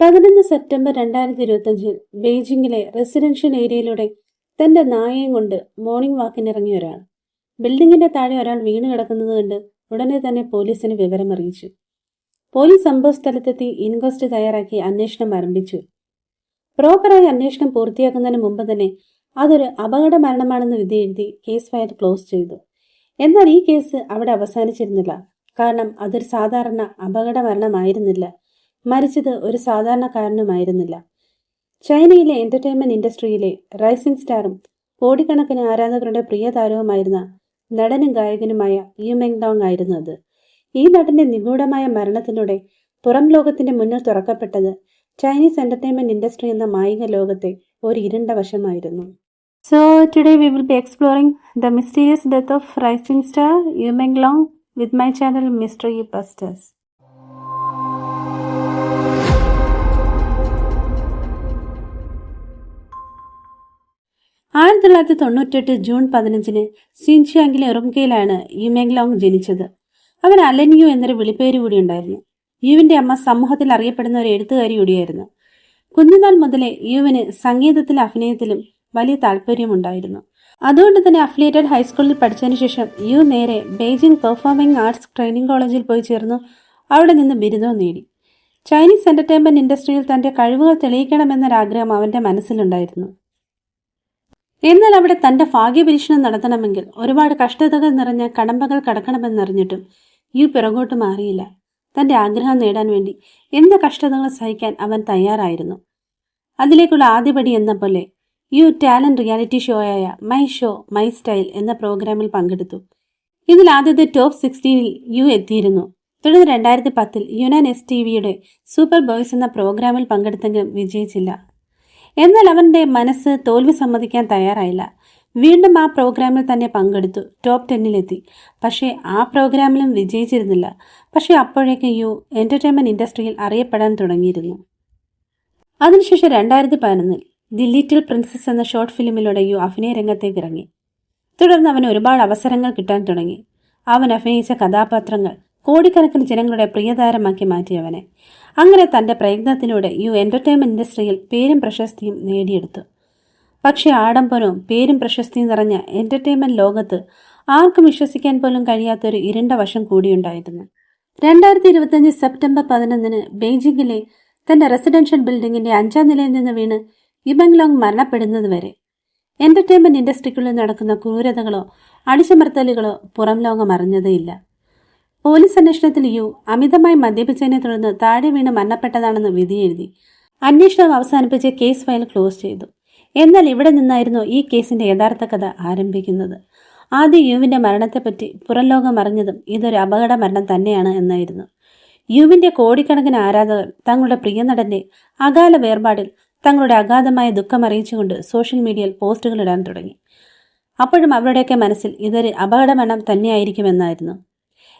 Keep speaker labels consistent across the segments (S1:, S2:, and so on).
S1: പതിനൊന്ന് സെപ്റ്റംബർ രണ്ടായിരത്തി ഇരുപത്തഞ്ചിൽ ബെയ്ജിംഗിലെ റെസിഡൻഷ്യൽ ഏരിയയിലൂടെ തന്റെ നായയും കൊണ്ട് മോർണിംഗ് വാക്കിനിറങ്ങിയ ഒരാൾ. ബിൽഡിംഗിന്റെ താഴെ ഒരാൾ വീണ് കിടക്കുന്നത് കണ്ട് ഉടനെ തന്നെ പോലീസിന് വിവരമറിയിച്ചു. പോലീസ് സംഭവ സ്ഥലത്തെത്തി ഇൻക്വസ്റ്റ് തയ്യാറാക്കി അന്വേഷണം ആരംഭിച്ചു. പ്രോപ്പറായി അന്വേഷണം പൂർത്തിയാക്കുന്നതിന് മുമ്പ് തന്നെ അതൊരു അപകട മരണമാണെന്ന് വിധിയെഴുതി കേസ് ഫയൽ ക്ലോസ് ചെയ്തു. എന്നാൽ ഈ കേസ് അവിടെ അവസാനിച്ചിരുന്നില്ല. കാരണം അതൊരു സാധാരണ അപകട മരണമായിരുന്നില്ല. മരിച്ചത് ഒരു സാധാരണക്കാരനുമായിരുന്നില്ല. ചൈനയിലെ എന്റർടൈൻമെന്റ് ഇൻഡസ്ട്രിയിലെ റൈസിംഗ് സ്റ്റാറും കോടിക്കണക്കിന് ആരാധകരുടെ പ്രിയ താരവുമായിരുന്ന നടനും ഗായകനുമായ യുമെങ് ഡോങ് ആയിരുന്നു അത്. ഈ നടന്റെ നിഗൂഢമായ മരണത്തിലൂടെ പുറം ലോകത്തിന്റെ മുന്നിൽ തുറക്കപ്പെട്ടത് ചൈനീസ് എന്റർടൈൻമെന്റ് ഇൻഡസ്ട്രി എന്ന മായിക ലോകത്തെ ഒരു ഇരുണ്ട വശമായിരുന്നു. So today we will be exploring the mysterious death of rising star Yu Meng Long with my channel mystery busters ആയിരത്തി തൊള്ളായിരത്തി തൊണ്ണൂറ്റെട്ട് ജൂൺ പതിനഞ്ചിന് സിൻഷിയാങ്കിലെ ഉറുംകയിലാണ് യുമെങ്ലോങ് ജനിച്ചത്. അവൻ അലൻ എന്നൊരു വിളിപ്പേര് കൂടി ഉണ്ടായിരുന്നു. യുവിന്റെ അമ്മ സമൂഹത്തിൽ അറിയപ്പെടുന്ന ഒരു എഴുത്തുകാരി കൂടിയായിരുന്നു. കുഞ്ഞുനാൾ മുതലേ യുവിന് സംഗീതത്തിലും അഭിനയത്തിലും വലിയ താല്പര്യമുണ്ടായിരുന്നു. അതുകൊണ്ട് തന്നെ അഫിലിയേറ്റഡ് ഹൈസ്കൂളിൽ പഠിച്ചതിന് ശേഷം യു നേരെ ബെയ്ജിംഗ് പെർഫോമിംഗ് ആർട്സ് ട്രെയിനിങ് കോളേജിൽ പോയി ചേർന്നു. അവിടെ നിന്ന് ബിരുദവും നേടി. ചൈനീസ് എന്റർടൈൻമെന്റ് ഇൻഡസ്ട്രിയിൽ തന്റെ കഴിവുകൾ തെളിയിക്കണമെന്നൊരാഗ്രഹം അവന്റെ മനസ്സിലുണ്ടായിരുന്നു. എന്നാൽ അവിടെ തന്റെ ഭാഗ്യപരീക്ഷണം നടത്തണമെങ്കിൽ ഒരുപാട് കഷ്ടതകൾ നിറഞ്ഞ കടമ്പകൾ കടക്കണമെന്നറിഞ്ഞിട്ടും യു പിറകോട്ട് മാറിയില്ല. തന്റെ ആഗ്രഹം നേടാൻ വേണ്ടി എന്ത് കഷ്ടതകൾ സഹിക്കാൻ അവൻ തയ്യാറായിരുന്നു. അതിലേക്കുള്ള ആദ്യപടി എന്ന പോലെ യു ടാലന്റ് റിയാലിറ്റി ഷോ ആയ മൈ ഷോ മൈ സ്റ്റൈൽ എന്ന പ്രോഗ്രാമിൽ പങ്കെടുത്തു. ഇതിൽ ആദ്യത്തെ ടോപ്പ് സിക്സ്റ്റീനിൽ യു എത്തിയിരുന്നു. തുടർന്ന് രണ്ടായിരത്തി പത്തിൽ യുനാൻ എസ് ടി വിയുടെ സൂപ്പർ ബോയ്സ് എന്ന പ്രോഗ്രാമിൽ പങ്കെടുത്തെങ്കിലും വിജയിച്ചില്ല. എന്നാൽ അവന്റെ മനസ്സ് തോൽവി സമ്മതിക്കാൻ തയ്യാറായില്ല. വീണ്ടും ആ പ്രോഗ്രാമിൽ തന്നെ പങ്കെടുത്തു. ടോപ്പ് ടെന്നിലെത്തി. പക്ഷേ ആ പ്രോഗ്രാമിലും വിജയിച്ചിരുന്നില്ല. പക്ഷേ അപ്പോഴേക്ക് യു എന്റർടൈൻമെന്റ് ഇൻഡസ്ട്രിയിൽ അറിയപ്പെടാൻ തുടങ്ങിയിരുന്നു. അതിനുശേഷം രണ്ടായിരത്തി പതിനൊന്നിൽ ദി ലിറ്റിൽ പ്രിൻസസ് എന്ന ഷോർട്ട് ഫിലിമിലൂടെ യു അഭിനയ രംഗത്തേക്ക് ഇറങ്ങി. തുടർന്ന് അവന് ഒരുപാട് അവസരങ്ങൾ കിട്ടാൻ തുടങ്ങി. അവൻ അഭിനയിച്ച കഥാപാത്രങ്ങൾ കോടിക്കണക്കിന് ജനങ്ങളുടെ പ്രിയതാരമാക്കി മാറ്റിയവനെ. അങ്ങനെ തന്റെ പ്രയത്നത്തിലൂടെ യു എന്റർടൈൻമെന്റ് ഇൻഡസ്ട്രിയിൽ പേരും പ്രശസ്തിയും നേടിയെടുത്തു. പക്ഷേ ആഡംബരവും പേരും പ്രശസ്തിയും നിറഞ്ഞ എന്റർടൈൻമെന്റ് ലോകത്ത് ആർക്കും വിശ്വസിക്കാൻ പോലും കഴിയാത്തൊരു ഇരുണ്ട വശം കൂടിയുണ്ടായിരുന്നു. രണ്ടായിരത്തി ഇരുപത്തിയഞ്ച് സെപ്റ്റംബർ പതിനൊന്നിന് ബെയ്ജിംഗിലെ തന്റെ റെസിഡൻഷ്യൽ ബിൽഡിംഗിന്റെ അഞ്ചാം നിലയിൽ നിന്ന് വീണ് ഇബംഗ്ലോങ് മരണപ്പെടുന്നതുവരെ എന്റർടൈൻമെന്റ് ഇൻഡസ്ട്രിക്കുള്ളിൽ നടക്കുന്ന ക്രൂരതകളോ അടിച്ചമർത്തലുകളോ പുറം ലോകം അറിഞ്ഞതേയില്ല. പോലീസ് അന്വേഷണത്തിൽ യു അമിതമായി മദ്യപിച്ചതിനെ തുടർന്ന് താഴെ വീണ് മരണപ്പെട്ടതാണെന്ന് വിധിയെഴുതി അന്വേഷണം അവസാനിപ്പിച്ച് കേസ് ഫയൽ ക്ലോസ് ചെയ്തു. എന്നാൽ ഇവിടെ നിന്നായിരുന്നു ഈ കേസിന്റെ യഥാർത്ഥ കഥ ആരംഭിക്കുന്നത്. ആദ്യ യുവിന്റെ മരണത്തെപ്പറ്റി പുറം ലോകം അറിഞ്ഞതും ഇതൊരു അപകട മരണം തന്നെയാണ് എന്നായിരുന്നു. യുവിന്റെ കോടിക്കണക്കിന് ആരാധകർ തങ്ങളുടെ പ്രിയ നടന്റെ അകാല വേർപാടിൽ തങ്ങളുടെ അഗാധമായ ദുഃഖം അറിയിച്ചുകൊണ്ട് സോഷ്യൽ മീഡിയയിൽ പോസ്റ്റുകൾ ഇടാൻ തുടങ്ങി. അപ്പോഴും അവരുടെയൊക്കെ മനസ്സിൽ ഇതൊരു അപകട മരണം തന്നെയായിരിക്കുമെന്നായിരുന്നു.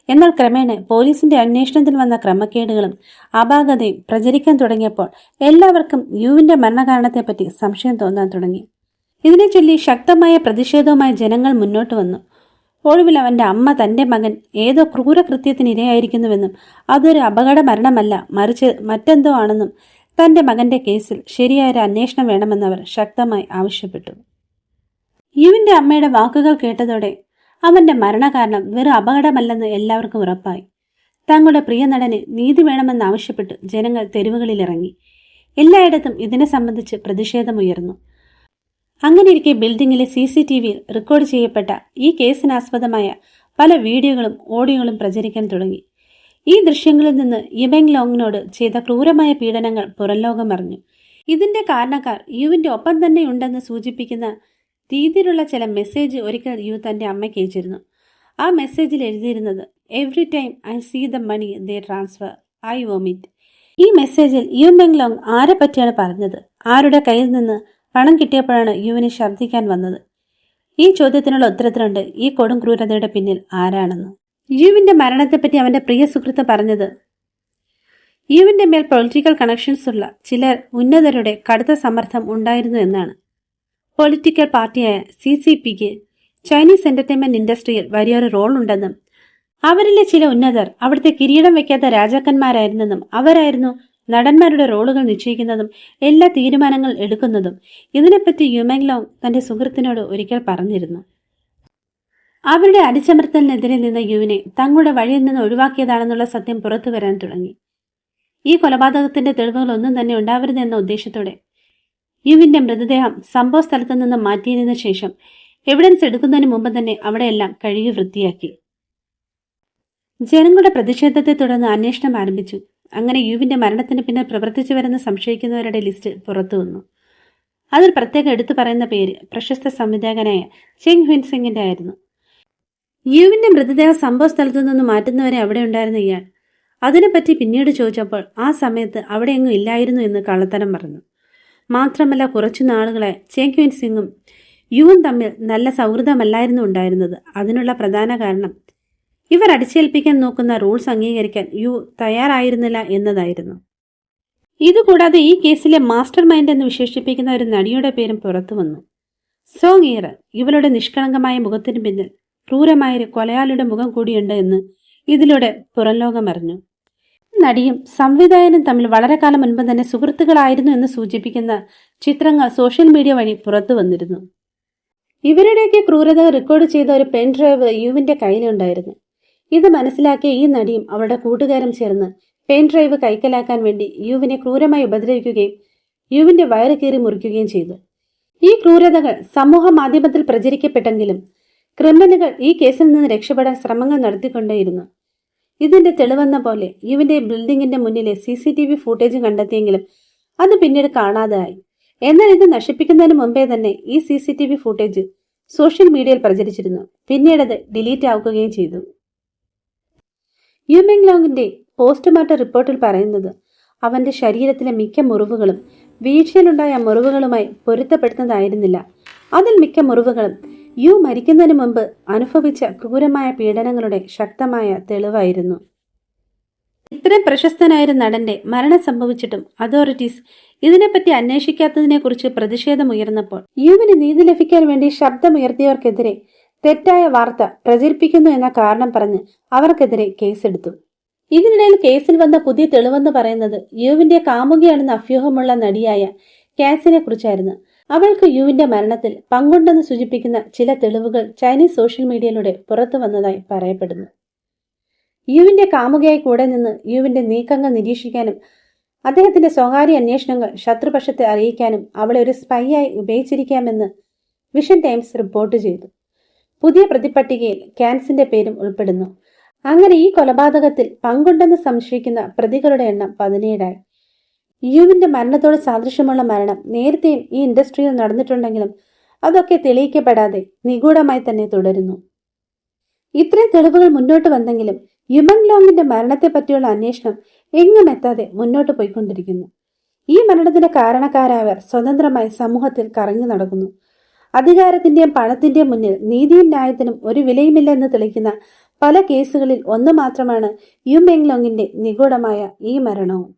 S1: എന്നാൽ ക്രമേണ പോലീസിന്റെ അന്വേഷണത്തിൽ വന്ന ക്രമക്കേടുകളും അപാകതയും പ്രചരിക്കാൻ തുടങ്ങിയപ്പോൾ എല്ലാവർക്കും യുവിന്റെ മരണകാരണത്തെപ്പറ്റി സംശയം തോന്നാൻ തുടങ്ങി. ഇതിനെ ചൊല്ലി ശക്തമായ പ്രതിഷേധവുമായി ജനങ്ങൾ മുന്നോട്ട് വന്നു. ഒടുവിൽ അവന്റെ അമ്മ തന്റെ മകൻ ഏതോ ക്രൂരകൃത്യത്തിന് ഇരയായിരിക്കുന്നുവെന്നും അതൊരു അപകട മരണമല്ല മറിച്ച് മറ്റെന്തോ ആണെന്നും തന്റെ മകന്റെ കേസിൽ ശരിയായ ഒരു അന്വേഷണം വേണമെന്നവർ ശക്തമായി ആവശ്യപ്പെട്ടു. യുവിന്റെ അമ്മയുടെ വാക്കുകൾ കേട്ടതോടെ അവന്റെ മരണകാരണം വെറും അപകടമല്ലെന്ന് എല്ലാവർക്കും ഉറപ്പായി. തങ്ങളുടെ പ്രിയ നടന് നീതി വേണമെന്നാവശ്യപ്പെട്ട് ജനങ്ങൾ തെരുവുകളിലിറങ്ങി. എല്ലായിടത്തും ഇതിനെ സംബന്ധിച്ച് പ്രതിഷേധമുയർന്നു. അങ്ങനെയിരിക്കെ ബിൽഡിംഗിലെ സി സി ടി വിയിൽ റെക്കോർഡ് ചെയ്യപ്പെട്ട ഈ കേസിനാസ്പദമായ പല വീഡിയോകളും ഓഡിയോകളും പ്രചരിക്കാൻ തുടങ്ങി. ഈ ദൃശ്യങ്ങളിൽ നിന്ന് യിബെങ് ലോങ്ങിനോട് ചെയ്ത ക്രൂരമായ പീഡനങ്ങൾ പുറംലോകം അറിഞ്ഞു ഇതിന്റെ കാരണക്കാർ യുവിന്റെ ഒപ്പം തന്നെ ഉണ്ടെന്ന് സൂചിപ്പിക്കുന്ന രീതിയിലുള്ള ചില മെസ്സേജ് ഒരിക്കൽ യു തന്റെ അമ്മയ്ക്ക് അയച്ചിരുന്നു. ആ മെസ്സേജിൽ എഴുതിയിരുന്നത് every time I see the money they transfer I vomit ഈ മെസ്സേജിൽ യു മെങ്ലോങ് ആരെ പറ്റിയാണ് പറഞ്ഞത്? ആരുടെ കയ്യിൽ നിന്ന് പണം കിട്ടിയപ്പോഴാണ് യുവിന് ശബ്ദിക്കാൻ വന്നത്? ഈ ചോദ്യത്തിനുള്ള ഉത്തരത്തിലുണ്ട് ഈ കൊടും ക്രൂരതയുടെ പിന്നിൽ ആരാണെന്ന്. യുവിന്റെ മരണത്തെപ്പറ്റി അവന്റെ പ്രിയ സുഹൃത്ത് പറഞ്ഞത് യുവിന്റെ മേൽ പൊളിറ്റിക്കൽ കണക്ഷൻസ് ഉള്ള ചിലർ ഉന്നതരുടെ കടുത്ത സമ്മർദ്ദം ഉണ്ടായിരുന്നു എന്നാണ്. പൊളിറ്റിക്കൽ പാർട്ടിയായ സി സി പിക്ക് ചൈനീസ് എന്റർടൈൻമെന്റ് ഇൻഡസ്ട്രിയിൽ വലിയൊരു റോൾ ഉണ്ടെന്നും അവരിലെ ചില ഉന്നതർ അവിടുത്തെ കിരീടം വെക്കാത്ത രാജാക്കന്മാരായിരുന്നെന്നും അവരായിരുന്നു നടന്മാരുടെ റോളുകൾ നിശ്ചയിക്കുന്നതും എല്ലാ തീരുമാനങ്ങൾ എടുക്കുന്നതും. ഇതിനെപ്പറ്റി യുമെങ് ലോങ് തന്റെ സുഹൃത്തിനോട് ഒരിക്കൽ പറഞ്ഞിരുന്നു. അവരുടെ അടിച്ചമർത്തലിനെതിരെ നിന്ന യുവിനെ തങ്ങളുടെ വഴിയിൽ നിന്ന് ഒഴിവാക്കിയതാണെന്നുള്ള സത്യം പുറത്തു വരാൻ തുടങ്ങി. ഈ കൊലപാതകത്തിന്റെ തെളിവുകളൊന്നും തന്നെ ഉണ്ടാവരുതെന്ന ഉദ്ദേശത്തോടെ യുവിന്റെ മൃതദേഹം സംഭവ സ്ഥലത്തു നിന്ന് മാറ്റിയതിനു ശേഷം എവിഡൻസ് എടുക്കുന്നതിന് മുമ്പ് തന്നെ അവിടെയെല്ലാം കഴുകി വൃത്തിയാക്കി. ജനങ്ങളുടെ പ്രതിഷേധത്തെ തുടർന്ന് അന്വേഷണം ആരംഭിച്ചു. അങ്ങനെ യുവിന്റെ മരണത്തിന് പിന്നെ പ്രവർത്തിച്ചു വരുന്ന സംശയിക്കുന്നവരുടെ ലിസ്റ്റ് പുറത്തു വന്നു. അതിൽ പ്രത്യേകം എടുത്തു പറയുന്ന പേര് പ്രശസ്ത സംവിധായകനായ ചെങ് ഹുൻ സിംഗിന്റെ ആയിരുന്നു. യുവിന്റെ മൃതദേഹം സംഭവ സ്ഥലത്തു നിന്ന് മാറ്റുന്നവരെ അവിടെ ഉണ്ടായിരുന്ന ഇയാൾ. അതിനെപ്പറ്റി പിന്നീട് ചോദിച്ചപ്പോൾ ആ സമയത്ത് അവിടെയെങ്ങും ഇല്ലായിരുന്നു എന്ന് കള്ളത്തരം പറഞ്ഞു. മാത്രമല്ല കുറച്ചു നാളുകളെ ചേക്യുൻ സിംഗും യുവും തമ്മിൽ നല്ല സൗഹൃദമല്ലായിരുന്നു ഉണ്ടായിരുന്നത്. അതിനുള്ള പ്രധാന കാരണം ഇവർ അടിച്ചേൽപ്പിക്കാൻ നോക്കുന്ന റൂൾസ് അംഗീകരിക്കാൻ യു തയ്യാറായിരുന്നില്ല എന്നതായിരുന്നു. ഇതുകൂടാതെ ഈ കേസിലെ മാസ്റ്റർ മൈൻഡ് എന്ന് വിശേഷിപ്പിക്കുന്ന ഒരു നടിയുടെ പേരും പുറത്തു വന്നു. സോങ് ഇയർ ഇവളുടെ നിഷ്കളങ്കമായ മുഖത്തിന് പിന്നിൽ ക്രൂരമായൊരു കൊലയാളിയുടെ മുഖം കൂടിയുണ്ട് എന്ന് ഇതിലൂടെ പുറംലോകം അറിഞ്ഞു നടിയും സംവിധായകനും തമ്മിൽ വളരെ കാലം മുൻപ് തന്നെ സുഹൃത്തുക്കളായിരുന്നു എന്ന് സൂചിപ്പിക്കുന്ന ചിത്രങ്ങൾ സോഷ്യൽ മീഡിയ വഴി പുറത്തു വന്നിരുന്നു. ഇവരുടെയൊക്കെ ക്രൂരത റെക്കോർഡ് ചെയ്ത ഒരു പെൻ ഡ്രൈവ് യുവിന്റെ കയ്യിലുണ്ടായിരുന്നു. ഇത് മനസ്സിലാക്കിയ ഈ നടിയും അവളുടെ കൂട്ടുകാരും ചേർന്ന് പെൻ ഡ്രൈവ് കൈക്കലാക്കാൻ വേണ്ടി യുവിനെ ക്രൂരമായി ഉപദ്രവിക്കുകയും യുവിന്റെ വയറ് കീറി മുറിക്കുകയും ചെയ്തു. ഈ ക്രൂരതകൾ സമൂഹ മാധ്യമത്തിൽ പ്രചരിക്കപ്പെട്ടെങ്കിലും ക്രിമിനലുകൾ ഈ കേസിൽ നിന്ന് രക്ഷപ്പെടാൻ ശ്രമങ്ങൾ നടത്തിക്കൊണ്ടേയിരുന്നു. ഇതിന്റെ തെളിവെന്ന പോലെ ഇവന്റെ ബിൽഡിംഗിന്റെ മുന്നിലെ C C T V footage കണ്ടെത്തിയെങ്കിലും അത് പിന്നീട് കാണാതായി. എന്നാൽ ഇത് നശിപ്പിക്കുന്നതിന് മുമ്പേ തന്നെ ഈ C C T V footage social മീഡിയയിൽ പ്രചരിച്ചിരുന്നു. പിന്നീട് അത് ഡിലീറ്റ് ആവുകയും ചെയ്തു. യുമെങ് ലോങ്ങിന്റെ പോസ്റ്റ്മോർട്ടം റിപ്പോർട്ടിൽ പറയുന്നത് അവന്റെ ശരീരത്തിലെ മിക്ക മുറിവുകളും വീഴ്ചയിലുണ്ടായ മുറിവുകളുമായി പൊരുത്തപ്പെടുന്നതായിരുന്നില്ല. അതിൽ മിക്ക മുറിവുകളും യു മരിക്കുന്നതിന് മുമ്പ് അനുഭവിച്ച ക്രൂരമായ പീഡനങ്ങളുടെ ശക്തമായ തെളിവായിരുന്നു. ഇത്രയും പ്രശസ്തനായ ഒരു നടന്റെ മരണം സംഭവിച്ചിട്ടും അതോറിറ്റീസ് ഇതിനെപ്പറ്റി അന്വേഷിക്കാത്തതിനെക്കുറിച്ച് പ്രതിഷേധമുയർന്നപ്പോൾ യുവിന് നീതി ലഭിക്കാൻ വേണ്ടി ശബ്ദമുയർത്തിയവർക്കെതിരെ തെറ്റായ വാർത്ത പ്രചരിപ്പിക്കുന്നു എന്ന കാരണം പറഞ്ഞ് അവർക്കെതിരെ കേസെടുത്തു. ഇതിനിടയിൽ കേസിൽ വന്ന പുതിയ തെളിവെന്ന് പറയുന്നത് യുവിന്റെ കാമുകിയാണെന്ന അഭ്യൂഹമുള്ള നടിയായ കാസിനെ കുറിച്ചായിരുന്നു അവൾക്ക് യുവിന്റെ മരണത്തിൽ പങ്കുണ്ടെന്ന് സൂചിപ്പിക്കുന്ന ചില തെളിവുകൾ ചൈനീസ് സോഷ്യൽ മീഡിയയിലൂടെ പുറത്തു വന്നതായി പറയപ്പെടുന്നു. യുവിന്റെ കാമുകയായി കൂടെ നിന്ന് യുവിന്റെ നീക്കങ്ങൾ നിരീക്ഷിക്കാനും അദ്ദേഹത്തിന്റെ സ്വകാര്യ അന്വേഷണങ്ങൾ ശത്രുപക്ഷത്തെ അറിയിക്കാനും അവളെ ഒരു സ്പൈയായി ഉപയോഗിച്ചിരിക്കാമെന്ന് വിഷൻ ടൈംസ് റിപ്പോർട്ട് ചെയ്തു. പുതിയ പ്രതിപട്ടികയിൽ ക്യാൻസിന്റെ പേരും ഉൾപ്പെടുന്നു. അങ്ങനെ ഈ കൊലപാതകത്തിൽ പങ്കുണ്ടെന്ന് സംശയിക്കുന്ന പ്രതികളുടെ എണ്ണം പതിനേഴായി. യുവിന്റെ മരണത്തോട് സാദൃശ്യമുള്ള മരണം നേരത്തെയും ഈ ഇൻഡസ്ട്രിയിൽ നടന്നിട്ടുണ്ടെങ്കിലും അതൊക്കെ തെളിയിക്കപ്പെടാതെ നിഗൂഢമായി തന്നെ തുടരുന്നു. ഇത്രയും തെളിവുകൾ മുന്നോട്ട് വന്നെങ്കിലും യുമങ് ലോങ്ങിന്റെ മരണത്തെ പറ്റിയുള്ള അന്വേഷണം എങ്ങും എത്താതെ മുന്നോട്ട് പോയിക്കൊണ്ടിരിക്കുന്നു. ഈ മരണത്തിന്റെ കാരണക്കാരായവർ സ്വതന്ത്രമായി സമൂഹത്തിൽ കറങ്ങി നടക്കുന്നു. അധികാരത്തിന്റെയും പണത്തിന്റെയും മുന്നിൽ നീതിയും ന്യായത്തിനും ഒരു വിലയുമില്ല എന്ന് തെളിയിക്കുന്ന പല കേസുകളിൽ ഒന്ന് മാത്രമാണ് യു മെങ് ലോങ്ങിന്റെ നിഗൂഢമായ ഈ മരണവും.